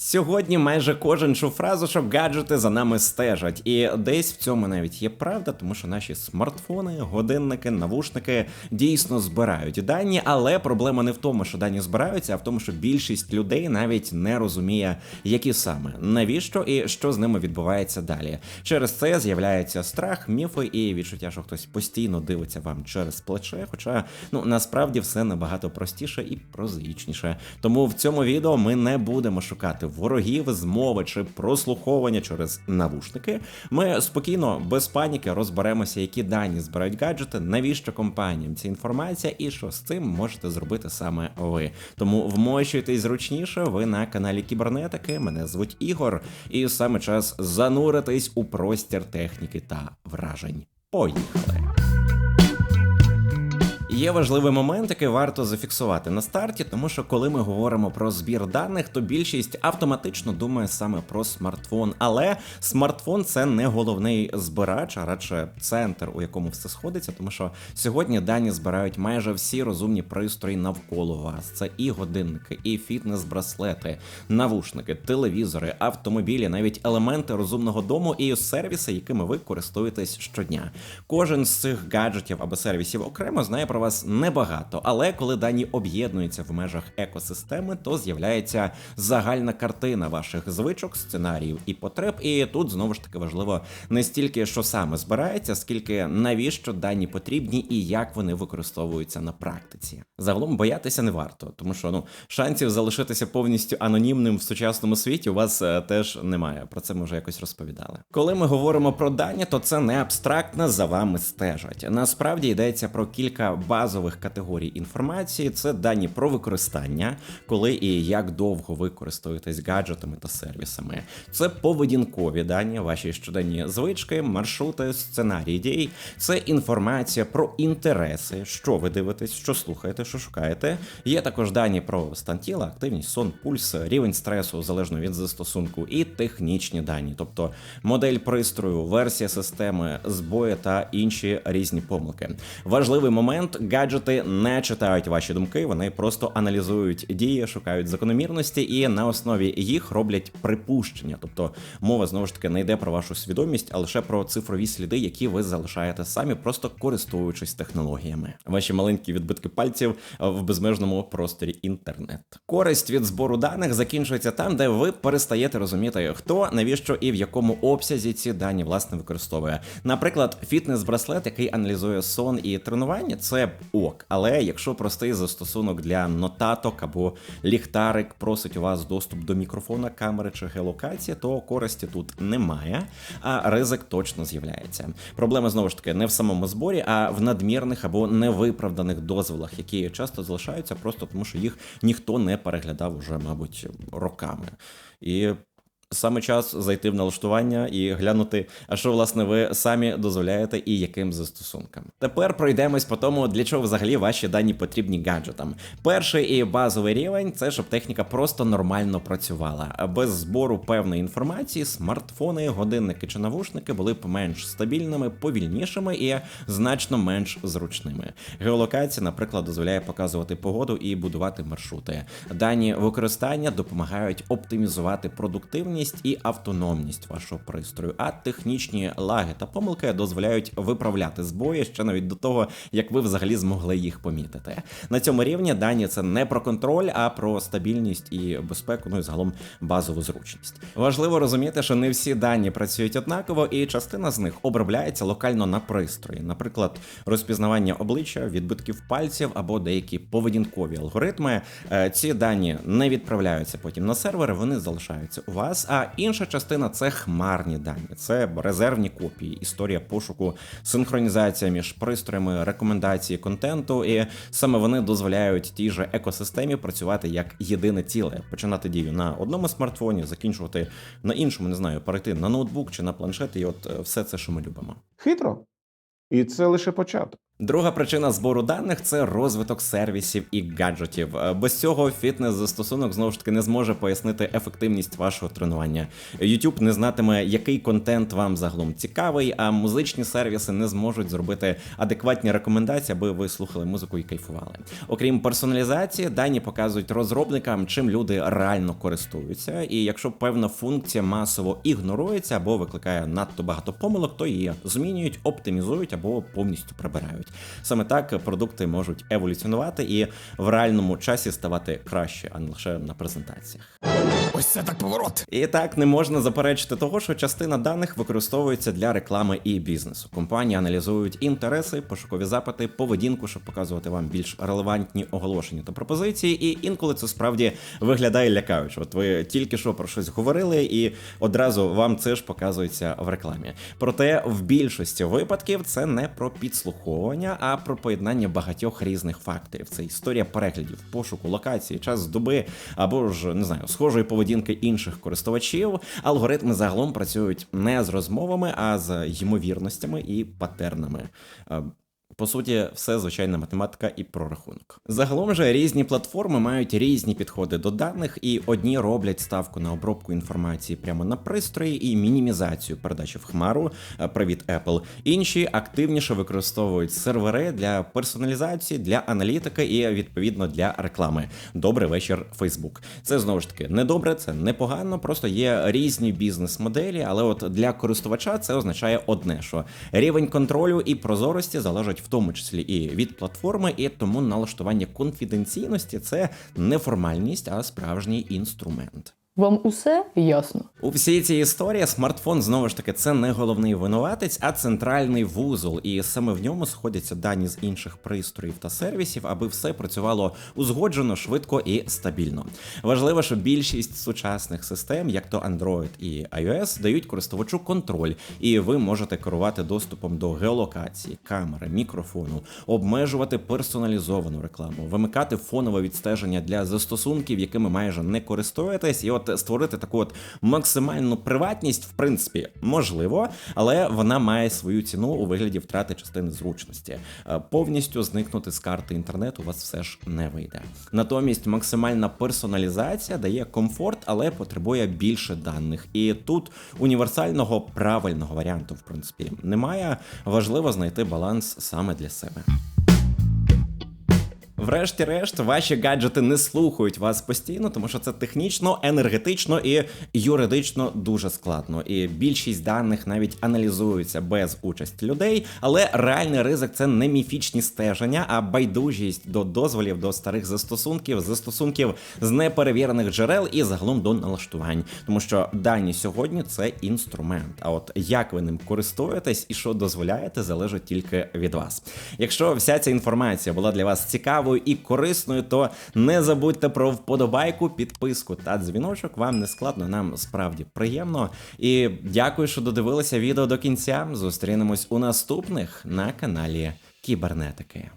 Сьогодні майже кожен чув фразу, що гаджети за нами стежать, і десь в цьому навіть є правда, тому що наші смартфони, годинники, навушники дійсно збирають дані, але проблема не в тому, що дані збираються, а в тому, що більшість людей навіть не розуміє, які саме навіщо і що з ними відбувається далі. Через це з'являється страх, міфи і відчуття, що хтось постійно дивиться вам через плече. Хоча ну насправді все набагато простіше і прозаїчніше. Тому в цьому відео ми не будемо шукати ворогів, змови чи прослуховування через навушники. Ми спокійно, без паніки, розберемося, які дані збирають гаджети, навіщо компаніям ця інформація, і що з цим можете зробити саме ви. Тому вмощуйтесь зручніше. Ви на каналі Кібернетики. Мене звуть Ігор, і саме час зануритись у простір техніки та вражень. Поїхали! Є важливий момент, який варто зафіксувати на старті, тому що коли ми говоримо про збір даних, то більшість автоматично думає саме про смартфон. Але смартфон це не головний збирач, а радше центр, у якому все сходиться, тому що сьогодні дані збирають майже всі розумні пристрої навколо вас. Це і годинники, і фітнес-браслети, навушники, телевізори, автомобілі, навіть елементи розумного дому і сервіси, якими ви користуєтесь щодня. Кожен з цих гаджетів або сервісів окремо знає про вас небагато, але коли дані об'єднуються в межах екосистеми, то з'являється загальна картина ваших звичок, сценаріїв і потреб. І тут знову ж таки важливо не стільки, що саме збирається, скільки навіщо дані потрібні і як вони використовуються на практиці. Загалом боятися не варто, тому що ну шансів залишитися повністю анонімним в сучасному світі у вас е, теж немає. Про це ми вже якось розповідали. Коли ми говоримо про дані, то це не абстрактно за вами стежать. Насправді йдеться про кілька базових категорій інформації: це дані про використання, коли і як довго ви користуєтесь гаджетами та сервісами. Це поведінкові дані, ваші щоденні звички, маршрути, сценарії дій. Це інформація про інтереси, що ви дивитесь, що слухаєте, що шукаєте. Є також дані про стан тіла, активність, сон, пульс, рівень стресу залежно від застосунку, і технічні дані, тобто модель пристрою, версія системи, збої та інші різні помилки. Важливий момент: гаджети не читають ваші думки, вони просто аналізують дії, шукають закономірності і на основі їх роблять припущення. Тобто мова знову ж таки не йде про вашу свідомість, а лише про цифрові сліди, які ви залишаєте самі, просто користуючись технологіями. Ваші маленькі відбитки пальців в безмежному просторі інтернет. Користь від збору даних закінчується там, де ви перестаєте розуміти, хто навіщо і в якому обсязі ці дані власне використовує. Наприклад, фітнес-браслет, який аналізує сон і тренування, це ок. Але якщо простий застосунок для нотаток або ліхтарик просить у вас доступ до мікрофона, камери чи геолокації, то користі тут немає, а ризик точно з'являється. Проблема знову ж таки не в самому зборі, а в надмірних або невиправданих дозволах, які часто залишаються просто тому, що їх ніхто не переглядав уже, мабуть, роками. І Саме час зайти в налаштування і глянути, а що власне ви самі дозволяєте і яким застосункам. Тепер пройдемось по тому, для чого взагалі ваші дані потрібні гаджетам. Перший і базовий рівень це щоб техніка просто нормально працювала. Без збору певної інформації смартфони, годинники чи навушники були б менш стабільними, повільнішими і значно менш зручними. Геолокація, наприклад, дозволяє показувати погоду і будувати маршрути. Дані використання допомагають оптимізувати продуктивність і автономність вашого пристрою, а технічні лаги та помилки дозволяють виправляти збої ще навіть до того, як ви взагалі змогли їх помітити. На цьому рівні дані це не про контроль, а про стабільність і безпеку, ну і загалом базову зручність. Важливо розуміти, що не всі дані працюють однаково, і частина з них обробляється локально на пристрої, наприклад, розпізнавання обличчя, відбитків пальців або деякі поведінкові алгоритми. Е, Ці дані не відправляються потім на сервери, вони залишаються у вас. А інша частина це хмарні дані, це резервні копії, історія пошуку, синхронізація між пристроями, рекомендації контенту, і саме вони дозволяють тій же екосистемі працювати як єдине ціле, починати дію на одному смартфоні, закінчувати на іншому, не знаю, перейти на ноутбук чи на планшет, і от е, все це, що ми любимо. Хитро. І це лише початок. Друга причина збору даних це розвиток сервісів і гаджетів. Е, Без цього фітнес-застосунок знову ж таки не зможе пояснити ефективність вашого тренування. YouTube не знатиме, який контент вам загалом цікавий, а музичні сервіси не зможуть зробити адекватні рекомендації, аби ви слухали музику і кайфували. Окрім персоналізації, дані показують розробникам, чим люди реально користуються. І якщо певна функція масово ігнорується або викликає надто багато помилок, то її змінюють, оптимізують або повністю прибирають. Саме так продукти можуть еволюціонувати і в реальному часі ставати краще, а не лише на презентаціях. Ось це так поворот. І так не можна заперечити того, що частина даних використовується для реклами і бізнесу. Компанії аналізують інтереси, пошукові запити, поведінку, щоб показувати вам більш релевантні оголошення та пропозиції. І інколи це справді виглядає лякаюче. От ви тільки що про щось говорили, і одразу вам це ж показується в рекламі. Проте в більшості випадків це не про підслуховування, а про поєднання багатьох різних факторів. Це історія переглядів, пошуку, локації, час доби або ж не знаю, схожої поведінки інших користувачів. Алгоритми загалом працюють не з розмовами, а з ймовірностями і патернами. По суті, все звичайна математика і прорахунок. Загалом же різні платформи мають різні підходи до даних, і одні роблять ставку на обробку інформації прямо на пристрої і мінімізацію передачі в хмару. е, Привіт, Apple. Інші активніше використовують сервери для персоналізації, для аналітики і відповідно для реклами. Добрий вечір, Facebook. Це знову ж таки не добре, це непогано. Просто є різні бізнес-моделі, але от для користувача це означає одне: що рівень контролю і прозорості залежать в тому числі і від платформи, і тому налаштування конфіденційності це не формальність, а справжній інструмент. Вам усе ясно? У всій цій історії смартфон знову ж таки це не головний винуватець, а центральний вузол, і саме в ньому сходяться дані з інших пристроїв та сервісів, аби все працювало узгоджено, швидко і стабільно. Важливо, що більшість сучасних систем, як то Android і iOS, дають користувачу контроль, і ви можете керувати доступом до геолокації, камери, мікрофону, обмежувати персоналізовану рекламу, вимикати фонове відстеження для застосунків, якими майже не користуєтесь, і от створити таку от максимальну приватність, в принципі, можливо, але вона має свою ціну у вигляді втрати частини зручності. Е, Повністю зникнути з карти інтернету у вас все ж не вийде. Натомість максимальна персоналізація дає комфорт, але потребує більше даних. І тут універсального правильного варіанту, в принципі, немає. Важливо знайти баланс саме для себе. Врешті-решт, ваші гаджети не слухають вас постійно, тому що це технічно, енергетично і юридично дуже складно. І більшість даних навіть аналізуються без участі людей, але реальний ризик це не міфічні стеження, а байдужість до дозволів до старих застосунків, застосунків з неперевірених джерел і загалом до налаштувань. Тому що дані сьогодні це інструмент. А от як ви ним користуєтесь і що дозволяєте, залежить тільки від вас. Якщо вся ця інформація була для вас цікавою і корисною, то не забудьте про вподобайку, підписку та дзвіночок. Вам не складно, нам справді приємно. І дякую, що додивилися відео до кінця. Зустрінемось у наступних на каналі Кібернетики.